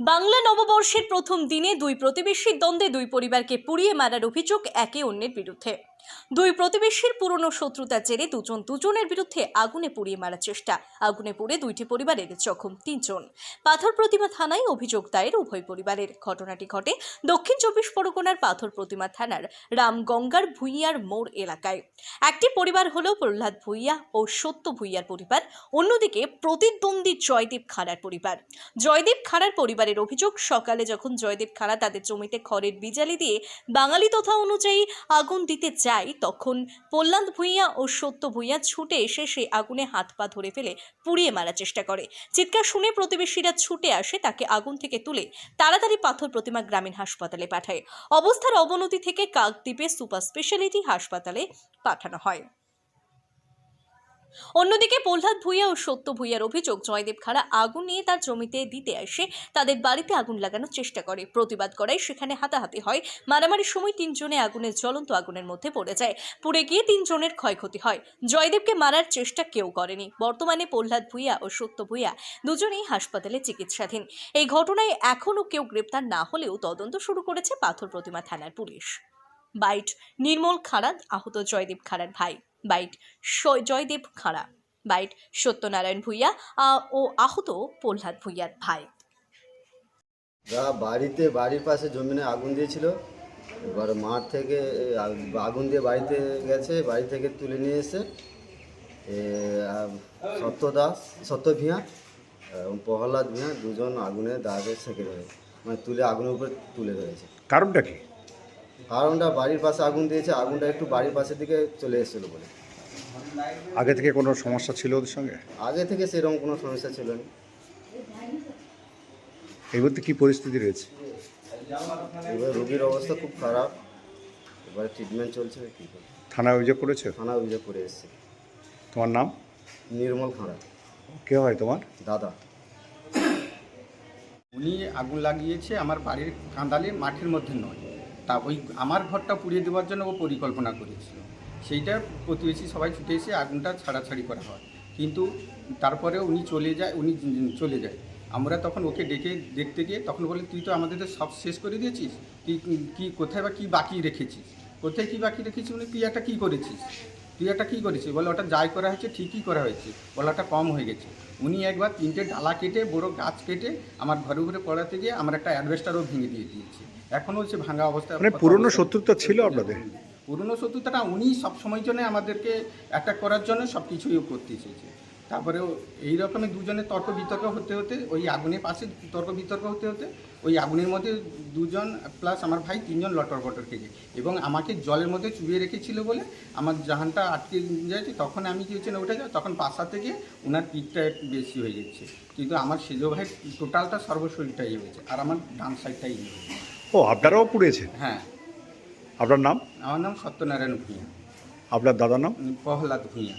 বাংলা নববর্ষের প্রথম দিনে দুই প্রতিবেশীর দ্বন্দ্বে দুই পরিবারকে পুড়িয়ে মারার অভিযোগ একে অন্যের বিরুদ্ধে। দুই প্রতিবেশীর পুরনো শত্রুতার জেরে দুজন দুজনের বিরুদ্ধে আগুনে পুড়িয়ে মারার চেষ্টা। আগুনে পুড়ে দুইটি পরিবারের জখম, তিনজন। পাথর প্রতিমা থানায় অভিযোগ দায়ের উভয় পরিবারের। ঘটনাটি ঘটে দক্ষিণ চব্বিশ পরগনার পাথর প্রতিমা থানার রামগঙ্গার ভুইয়ার মোড় এলাকায়। একটি পরিবার হল প্রহ্লাদ ভুইয়া ও সত্য ভুইয়ার পরিবার। অন্যদিকে প্রতিদ্বন্দ্বী জয়দীপ খাড়ার পরিবার। জয়দীপ খাড়ার পরিবারের অভিযোগ, সকালে যখন জয়দীপ খাড়া তাদের জমিতে খড়ের বিজালি দিয়ে বাঙালি তথা অনুযায়ী আগুন দিতে যায় তখন প্রহ্লাদ ভুইয়া ও সত্য ভুইয়া ছুটে এসে সেই আগুনে হাত পা ধরে ফেলে পুড়িয়ে মারার চেষ্টা করে। চিৎকার শুনে প্রতিবেশীরা ছুটে আসে তাকে আগুন থেকে তুলে তাড়াতাড়ি পাথর প্রতিমা গ্রামীণ হাসপাতালে পাঠায়। অবস্থার অবনতি থেকে কাকদ্বীপে সুপার স্পেশালিটি হাসপাতালে পাঠানো হয়। অন্যদিকে প্রহ্লাদ ভুইয়া ও সত্য ভুইয়ার অভিযোগ, জয়দেব খাড়া আগুন নিয়ে তার জমিতে দিতে আসে, তাদের বাড়িতে আগুন লাগানোর চেষ্টা করে। প্রতিবাদ করায় সেখানে হাতাহাতি হয়। মারামারির সময় তিনজনে আগুনের জ্বলন্ত আগুনের মধ্যে পড়ে যায়। পুড়ে গিয়ে তিনজনের ক্ষয়ক্ষতি হয়। জয়দেবকে মারার চেষ্টা কেউ করেনি। বর্তমানে প্রহ্লাদ ভুইয়া ও সত্য ভুইয়া দুজনেই হাসপাতালে চিকিৎসাধীন। এই ঘটনায় এখনও কেউ গ্রেপ্তার না হলেও তদন্ত শুরু করেছে পাথর প্রতিমা থানার পুলিশ। বাইট, নির্মল খাড়া আহত জয়দেব খাড়ার ভাই। বাইট জয়দেব খাড়া বাইট সত্যনারায়ণ ভূঁইয়া ও আহত প্রহ্লাদ ভূঁইয়ার ভাই। ওরা বাড়িতে বাড়ির পাশে জমিনে আগুন দিয়েছিল এবার মাঠ থেকে আগুন দিয়ে বাড়িতে গেছে বাড়ি থেকে তুলে নিয়ে এসে এ, সত্য দাস সত্য ভিয়া এবং প্রহ্লাদ ভিয়া দুজন আগুনে দাগে সেঁকে ধরেছে মানে তুলে আগুনের উপরে তুলে ধরেছে। কারণটা কি? কারণটা বাড়ির পাশে আগুন দিয়েছে আগুনটা একটু বাড়ির পাশের দিকে চলে এসেছিল বলে। আগে থেকে কোনো সমস্যা ছিল ওদের সঙ্গে? আগে থেকে সেরকম কোনো সমস্যা ছিল না। এই মুহূর্তে কী পরিস্থিতি রয়েছে? এবার রোগীর অবস্থা খুব খারাপ। এবারে ট্রিটমেন্ট চলছে কী করবে? থানায় অভিযোগ করেছে? থানা অভিযোগ করে এসছে। তোমার নাম? নির্মল খাঁড়া। কে হয় তোমার? দাদা। উনি আগুন লাগিয়েছে আমার বাড়ির কাঁদালে মাঠের মধ্যে নয়। তা ওই আমার ঘরটা পুড়িয়ে দেওয়ার জন্য ও পরিকল্পনা করেছিল। সেইটা প্রতিবেশী সবাই ছুটে এসে আগুনটা ছাড়াছাড়ি করা হয়। কিন্তু তারপরে উনি চলে যায়, উনি চলে যায়। আমরা তখন ওকে ডেকে দেখতে গিয়ে তখন বলে, তুই তো আমাদের সব শেষ করে দিয়েছিস? তুই কী, কোথায় বা কী বাকি রেখেছিস? কোথায় কী বাকি রেখেছিস? উনি তুই একটা কী করেছিস? তুই একটা কী করেছিস বলে ওটা যাই করা হয়েছে ঠিকই করা হয়েছে। বলে ওটা কম হয়ে গেছে। উনি একবার তিনটে ডালা কেটে বড় গাছ কেটে আমার ঘরে ঘুরে পড়াতে গিয়ে আমার একটা অ্যাডভেস্টারও ভেঙে দিয়ে দিয়েছে। এখনও হচ্ছে ভাঙা অবস্থা মানে পুরনো শত্রুতা ছিল আপনাদের? পুরনো শত্রুতাটা উনি সবসময়ের সময় জন্য আমাদেরকে অ্যাটাক করার জন্য সব কিছুই করতে চেয়েছে। তারপরে এই রকমের দুজনের তর্ক বিতর্ক হতে হতে ওই আগুনের পাশে তর্ক বিতর্ক হতে হতে ওই আগুনের মধ্যে দুজন প্লাস আমার ভাই তিনজন লটর বটর খেয়েছে। এবং আমাকে জলের মধ্যে চুবিয়ে রেখেছিল বলে আমার জাহানটা আটকে যাচ্ছে। তখন আমি কি হচ্ছে না উঠে যাই তখন পাশা থেকে ওনার পিঠটা বেশি হয়ে যাচ্ছে। কিন্তু আমার সেজো ভাই টোটালটা সর্বশরীরটাই হয়েছে আর আমার ডান সাইডটাই হয়েছে ও আপনারাও পুড়েছে? হ্যাঁ। আপনার নাম? আমার নাম সত্যনারায়ণ ভূঁইয়া। আপনার দাদার নাম? প্রহ্লাদ ভূঁইয়া।